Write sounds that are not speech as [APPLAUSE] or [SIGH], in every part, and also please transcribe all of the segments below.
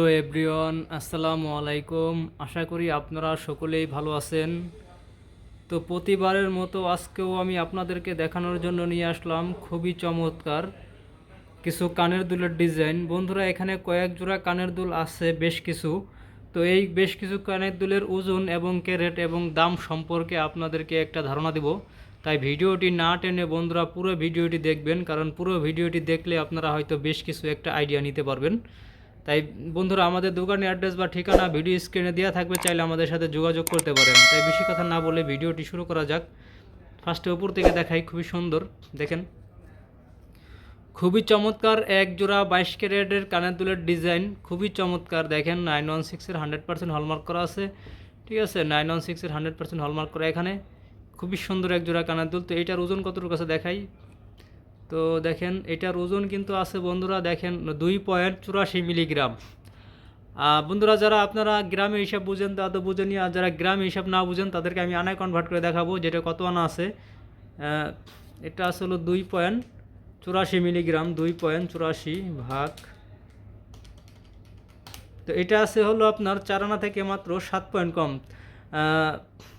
তো এভরিওয়ান, আসসালামু আলাইকুম। আশা করি আপনারা সকলেই ভালো আছেন। তো প্রতিবারের মতো আজকেও আমি আপনাদেরকে দেখানোর জন্য নিয়ে আসলাম। খুবই চমৎকার কিছু কানের দুলের ডিজাইন। বন্ধুরা, এখানে কয়েক জোড়া কানের দুল আছে, বেশ কিছু। তো এই বেশ কিছু কানের দুলের ওজন এবং ক্যারেট এবং দাম সম্পর্কে আপনাদেরকে একটা ধারণা দেব। তাই ভিডিওটি না টেনে বন্ধুরা পুরো ভিডিওটি দেখবেন, কারণ পুরো ভিডিওটি দেখলে আপনারা হয়তো বেশ কিছু একটা আইডিয়া নিতে পারবেন। তাই বন্ধুরা, আমাদের দোকানের অ্যাড্রেস বা ঠিকানা ভিডিও স্ক্রিনে দেওয়া থাকবে, চাইলে আমাদের সাথে যোগাযোগ করতে পারেন। তাই বেশি কথা না বলে ভিডিওটি শুরু করা যাক। ফার্স্টে উপর থেকে দেখাই, খুবই সুন্দর। দেখেন, খুবই চমৎকার এক জোড়া বাইশ ক্যারেটের কানের দুলের ডিজাইন খুবই চমৎকার। দেখেন নাইন ওয়ান সিক্সের হান্ড্রেড পার্সেন্ট হলমার্ক করা আছে। ঠিক আছে নাইন ওয়ান সিক্সের হান্ড্রেড পার্সেন্ট হলমার্ক করা এখানে। খুবই সুন্দর এক জোড়া কানের দুল। তো এইটার ওজন কতটুকু আছে দেখাই? তো দেখেন, এটার ওজন কিন্তু আছে বন্ধুরা, দেখেন, দুই পয়েন্ট চুরাশি মিলিগ্রাম। বন্ধুরা, যারা আপনারা গ্রামে হিসাব বুঝেন, তা তো বুঝেনি আর যারা গ্রামে হিসাব না বুঝেন, তাদেরকে আমি আনায় কনভার্ট করে দেখাবো, যেটা কত আনা আছে। এটা আসলে দুই পয়েন্ট চুরাশি মিলিগ্রাম, দুই পয়েন্ট চুরাশি ভাগ। তো এটা আছে হলো আপনার চার আনা থেকে মাত্র সাত পয়েন্ট কম।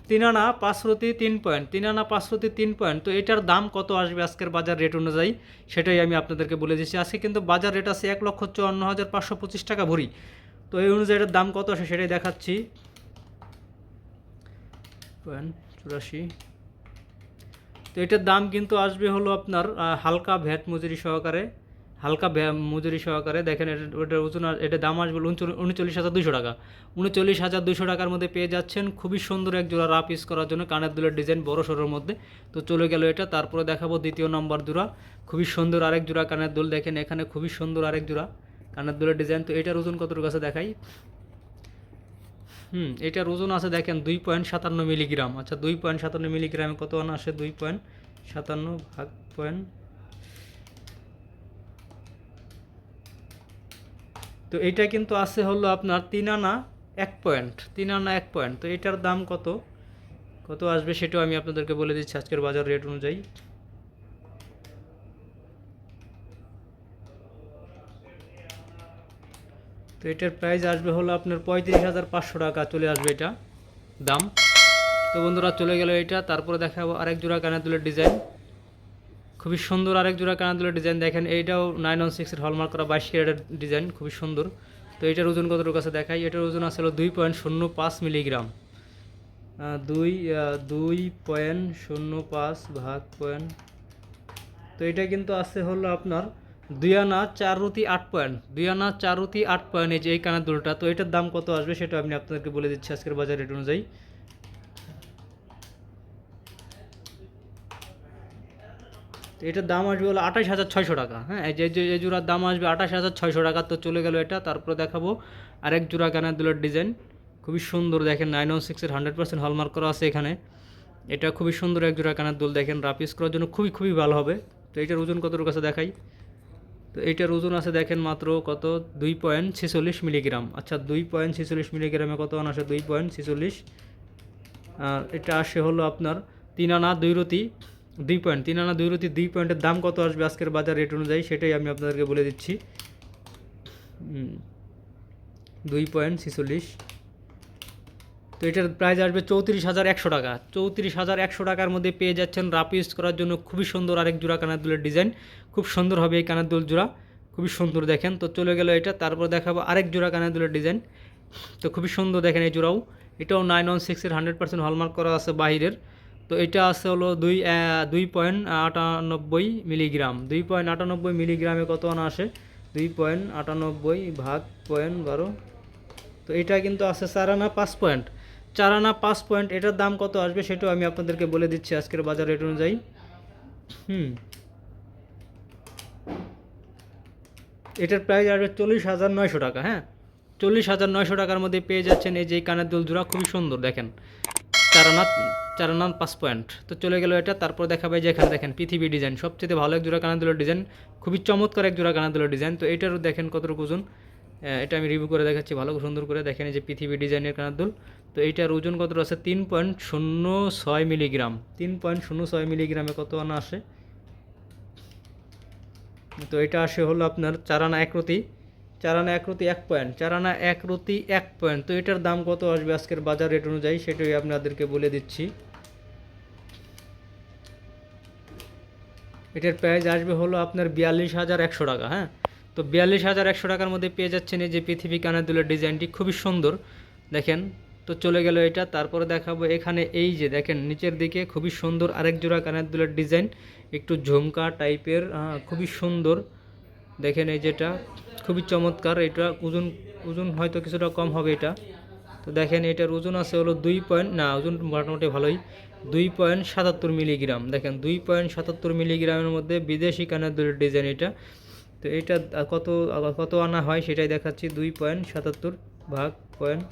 তিন আনা পাঁচশোতি তিন পয়েন্ট তিন আনা পাঁচশোতি তিন পয়েন্ট, তো এটার দাম কত আসবে আজকের বাজার রেট অনুযায়ী? সেটাই আমি আপনাদেরকে বলে দিচ্ছি। আজকে কিন্তু বাজার রেট আছে এক লক্ষ চুয়ান্ন হাজার পাঁচশো পঁচিশ টাকা ভরি। তো এই অনুযায়ী এটার দাম কত আসে সেটাই দেখাচ্ছি। পয়েন্ট চুরাশি। তো এটার দাম কিন্তু আসবে হলো আপনার হালকা ভ্যাট মজুরি সহকারে। হালকা মজুরি সহকারে দেখেন এটা ওটার ওজন এটার দাম আসবে উনচল্লিশ হাজার দুশো টাকা। উনচল্লিশ হাজার দুশো টাকার মধ্যে পেয়ে যাচ্ছেন খুবই সুন্দর এক জোড়া রাফ ইউজ করার জন্য কানের দুলের ডিজাইন বড় সড়োর মধ্যে। তো চলে গেল এটা, তারপরে দেখাবো দ্বিতীয় নম্বর জোড়া। খুবই সুন্দর আরেক জোড়া কানের দুল, দেখেন এখানে খুবই সুন্দর আরেক জোড়া কানের দুলের ডিজাইন তো এটার ওজন কতটুকু কাছে দেখাই? হুম, এটার ওজন আছে দেখেন দুই পয়েন্ট সাতান্ন মিলিগ্রাম। আচ্ছা দুই পয়েন্ট সাতান্ন মিলিগ্রামে কত আনা আসে দুই পয়েন্ট সাতান্ন ভাগ পয়েন্ট তো এটা কিন্তু আছে হলো আপনার তিন আনা এক পয়েন্ট, তিন আনা এক পয়েন্ট। তো এটার দাম কত? কত আসবে সেটাও আমি আপনাদেরকে বলে দিচ্ছি আজকের বাজার রেট অনুযায়ী। তো এটার প্রাইস আসবে হলো আপনার পঁয়ত্রিশ হাজার পাঁচশো টাকা, চলে আসবে এটা দাম। তো বন্ধুরা চলে গেল এটা, তারপরে দেখাবো আরেক জোড়া কানের দুলের ডিজাইন খুবই সুন্দর আরেক জোড়া কানের দুলের ডিজাইন দেখেন। এইটাও নাইন ওয়ান সিক্সের হলমার্ক করা বাইশ ক্যারেটের ডিজাইন, খুবই সুন্দর। তো এটার ওজন কতটুকু কাছে দেখাই? এটার ওজন আসলে দুই পয়েন্ট শূন্য পাঁচ মিলিগ্রাম। দুই দুই পয়েন্ট শূন্য পাঁচ ভাগ পয়েন্ট তো এটা কিন্তু আছে হলো আপনার দুই আনা চার রুটি আট পয়েন্ট দুই আনা চার রুটি আট পয়েন্ট এই যে এই কানের দুলটা তো এটার দাম কত আসবে সেটা আমি আপনাদেরকে বলে দিচ্ছি আজকের বাজার রেট অনুযায়ী। তো এটার দাম আসবে হলো আঠাশ হাজার ছয়শো টাকা হ্যাঁ? এই যে, যে- এই জোড়ার দাম আসবে আঠাশ হাজার ছয়শো টাকা, তো চলে গেল এটা, তারপরে দেখাবো আরেক জোড়া কানের দুলের ডিজাইন। খুবই সুন্দর দেখেন, নাইন ওয়ান সিক্সের হান্ড্রেড পার্সেন্ট হলমার্ক করা আছে এখানে। এটা খুবই সুন্দর এক জোড়া কানের দুল দেখেন, রাপিস করার জন্য খুবই খুবই ভালো হবে। তো এটার ওজন কতটুকু কাছে দেখাই? তো এইটার ওজন আছে দেখেন মাত্র কত? দুই পয়েন্ট ছেচল্লিশ মিলিগ্রাম। আচ্ছা দুই পয়েন্ট ছেচল্লিশ মিলিগ্রামে কত আনা আসে? দুই পয়েন্ট ছেচল্লিশ। আর এটা আসে হলো আপনার তিন আনা দুই রতি। দুই পয়েন্ট তিন আনা দুই রুটি দুই পয়েন্টের দাম কত আসবে আজকের বাজার রেট অনুযায়ী? সেটাই আমি আপনাদেরকে বলে দিচ্ছি। দুই পয়েন্ট ছেচল্লিশ। তো এটার প্রাইস আসবে চৌত্রিশ হাজার একশো টাকা। চৌত্রিশ হাজার একশো টাকার মধ্যে পেয়ে যাচ্ছেন রাপ ইউজ করার জন্য খুবই সুন্দর আরেক জোড়া কানের দুলের ডিজাইন খুব সুন্দর হবে এই কানের দুল জোড়া। খুবই সুন্দর দেখেন। তো চলে গেল এটা, তারপর দেখাবো আরেক জোড়া কানের দুলের ডিজাইন তো খুবই সুন্দর দেখেন এই জোড়াও। এটাও নাইন ওয়ান সিক্সের হান্ড্রেড পার্সেন্ট হলমার্ক করা আছে বাহিরের। তো এটা আছে হলো দুই দুই পয়েন্ট আটানব্বই মিলিগ্রাম। দুই পয়েন্ট আটানব্বই মিলিগ্রামে কত আনা আসে? দুই পয়েন্ট আটানব্বই ভাগ পয়েন্ট বারো। তো এটা কিন্তু আছে চার আনা পাঁচ পয়েন্ট। চার আনা পাঁচ পয়েন্ট, এটার দাম কত আসবে সেটাও আমি আপনাদেরকে বলে দিচ্ছি আজকের বাজার রেট অনুযায়ী। হুম। এটার প্রাইস আসবে চল্লিশ হাজার নয়শো টাকা হ্যাঁ? চল্লিশ হাজার নয়শো টাকার মধ্যে পেয়ে যাচ্ছেন এই যে কানের দুল জোড়া, খুবই সুন্দর দেখেন। চার আনা চার আনা পাঁচ পয়েন্ট। তো চলে গেল এটা, তারপর দেখাবে যে এখানে দেখেন পৃথিবী ডিজাইন। সবচেয়ে ভালো এক জোড়া কানের দুলের ডিজাইন, খুবই চমৎকার এক জোড়া কানের দুলের ডিজাইন। তো এটারও দেখেন কতটুকু ওজন এটা আমি রিভিউ করে দেখাচ্ছি, ভালো সুন্দর করে দেখেন যে পৃথিবী ডিজাইনের কানের দুল তো এইটার ওজন কত আছে? তিন পয়েন্ট শূন্য ছয় মিলিগ্রাম। তিন পয়েন্ট শূন্য ছয় মিলিগ্রামে কত আনা আসে? তো এটা আসে হলো আপনার চার আনা একরতি চার আনা একরতি এক পয়েন্ট, চার আনা এক রতি এক পয়েন্ট। তো এটার দাম কত আসবে আজকের বাজার রেট অনুযায়ী, সেটাই আপনাদেরকে বলে দিচ্ছি। এটার প্রাইস আসবে হলো আপনার বিয়াল্লিশ হাজার একশো টাকা হ্যাঁ? তো বিয়াল্লিশ হাজার একশো টাকার মধ্যে পেয়ে যাচ্ছেন এই যে পৃথিবী কানের দুলের ডিজাইনটি খুবই সুন্দর। দেখেন তো চলে গেল এটা তারপরে দেখাবো এখানে এই যে দেখেন নিচের দিকে খুবই সুন্দর আরেক জোড়া কানের দুলের ডিজাইন একটু ঝুমকা টাইপের আহ, খুবই সুন্দর। দেখেন এই যেটা খুবই চমৎকার এটা ওজন ওজন হয়তো কিছুটা কম হবে এটা। তো দেখেন এটার ওজন আছে হলো দুই পয়েন্ট, না, ওজন মোটামুটি ভালোই। দুই পয়েন্ট সাতাত্তর মিলিগ্রাম। দেখেন, দুই পয়েন্ট সাতাত্তর মিলিগ্রামের মধ্যে বিদেশি কানের দুলের ডিজাইন এটা। তো এটা কত কত আনা হয় সেটাই দেখাচ্ছি, দুই পয়েন্ট সাতাত্তর ভাগ পয়েন্ট।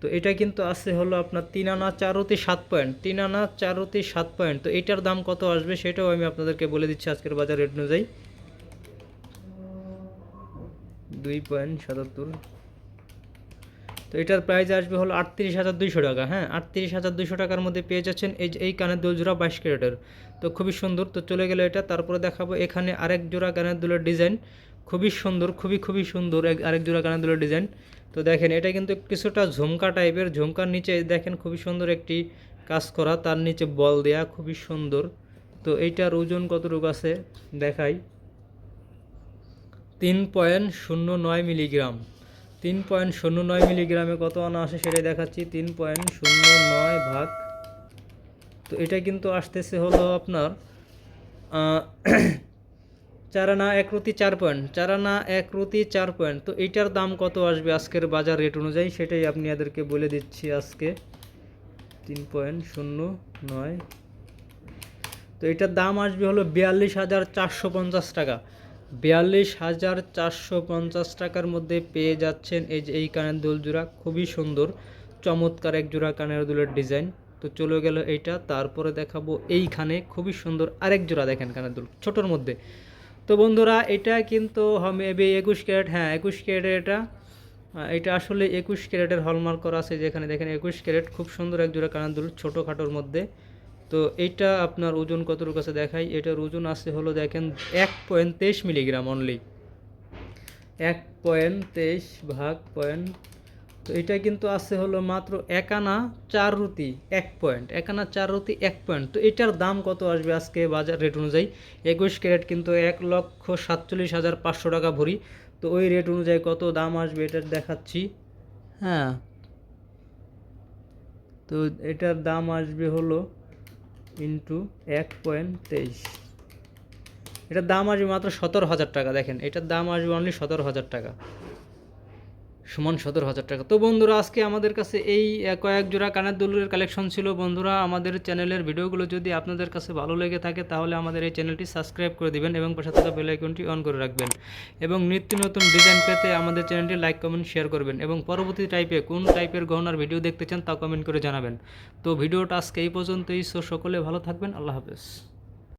তো এটা কিন্তু আছে হলো আপনার তিন আনা চারতি সাত পয়েন্ট, তিন আনা চারতি সাত পয়েন্ট। তো এটার দাম কত আসবে সেটাও আমি আপনাদেরকে বলে দিচ্ছি আজকের বাজার রেট অনুযায়ী। দুই পয়েন্ট সাতাত্তর তো এটার প্রাইস আসবে হলো আটত্রিশ হাজার দুইশো টাকা হ্যাঁ? আটত্রিশ হাজার দুইশো টাকার মধ্যে পেয়ে যাচ্ছেন এই এই কানের দুল জোড়া বাইশ ক্যারেটের। তো খুবই সুন্দর, তো চলে গেলে এটা। তারপরে দেখাবো এখানে আরেক জোড়া কানের দুলের ডিজাইন। খুবই সুন্দর, খুবই খুবই সুন্দর আরেক জোড়া কানের দুলের ডিজাইন। তো দেখেন, এটা কিন্তু কিছুটা ঝুমকা টাইপের, ঝুমকার নিচে দেখেন খুবই সুন্দর একটি কাজ করা, তার নিচে বল দেয়া, খুবই সুন্দর। তো এইটার ওজন কতটুকু আছে? দেখাই। তিন পয়েন্ট শূন্য নয় মিলিগ্রাম। তিন পয়েন্ট শূন্য নয় মিলিগ্রামে কত আনা আসে সেটাই দেখাচ্ছি তিন পয়েন্ট শূন্য নয় ভাগ। তো এটা কিন্তু আসতেছে হলো আপনার আহ, [CLEARS THROAT] চার আনা এক রুতি চার পয়েন্ট চার আনা এক রুতি চার পয়েন্ট। তো এইটার দাম কত আসবে আজকের বাজার রেট অনুযায়ী সেটাই আপনি এদেরকে বলে দিচ্ছি আজকে তিন পয়েন্ট শূন্য নয়। তো এটার দাম আসবে হলো বিয়াল্লিশ হাজার চারশো পঞ্চাশ টাকা। বিয়াল্লিশ হাজার চারশো পঞ্চাশ টাকার মধ্যে পেয়ে যাচ্ছেন এই যে এই কানের দুল জোড়া, খুবই সুন্দর, চমৎকার এক জোড়া কানের দুলের ডিজাইন। তো চলে গেল এইটা, তারপরে দেখাবো এইখানে খুবই সুন্দর আরেক জোড়া দেখেন কানের দুল, ছোটোর মধ্যে। তো বন্ধুরা, এটা কিন্তু মেবি একুশ ক্যারেট হ্যাঁ একুশ ক্যারেট এটা। এটা আসলে একুশ ক্যারেটের হলমার্ক করা আছে যেখানে দেখেন একুশ ক্যারেট, খুব সুন্দর এক জোড়া কানের দুল, ছোটোখাটোর মধ্যে। তো এইটা আপনার ওজন কতটুকু কাছে দেখাই। এটার ওজন আছে হলো দেখেন এক পয়েন্ট তেইশ মিলিগ্রাম অনলি এক পয়েন্ট তেইশ ভাগ পয়েন্ট তো এটা কিন্তু আছে হলো মাত্র একানা চার রুটি, এক পয়েন্ট একানা চার রুটি, এক পয়েন্ট তো এটার দাম কত আসবে আজকে বাজার রেট অনুযায়ী? একুশ ক্যারেট কিন্তু এক লক্ষ সাতচল্লিশ হাজার পাঁচশো টাকা ভরি। তো ওই রেট অনুযায়ী কত দাম আসবে এটা দেখাচ্ছি। হ্যাঁ তো এটার দাম আসবে হলো ইন্টু এক পয়েন্ট তেইশ। এটার দাম আসবে মাত্র সতেরো হাজার টাকা, দেখেন, এটার দাম আসবে অনলি সতেরো হাজার টাকা। সমান, সতেরো হাজার টাকা। তো বন্ধুরা, আজকে আমাদের কাছে এই কয়েক জোড়া কানের দুলের কালেকশন ছিল। বন্ধুরা, আমাদের চ্যানেলের ভিডিওগুলো যদি আপনাদের কাছে ভালো লেগে থাকে, তাহলে আমাদের এই চ্যানেলটি সাবস্ক্রাইব করে দিবেন এবং পাশে থাকা বেল আইকনটি অন করে রাখবেন। এবং নিত্য নতুন ডিজাইন পেতে আমাদের চ্যানেলটি লাইক, কমেন্ট, শেয়ার করবেন এবং পরবর্তী টাইপে কোন টাইপের গহনার ভিডিও দেখতে চান তা কমেন্ট করে জানাবেন। তো ভিডিওটা আজকে এই পর্যন্তই। সো সকলে ভালো থাকবেন। আল্লাহ হাফেজ।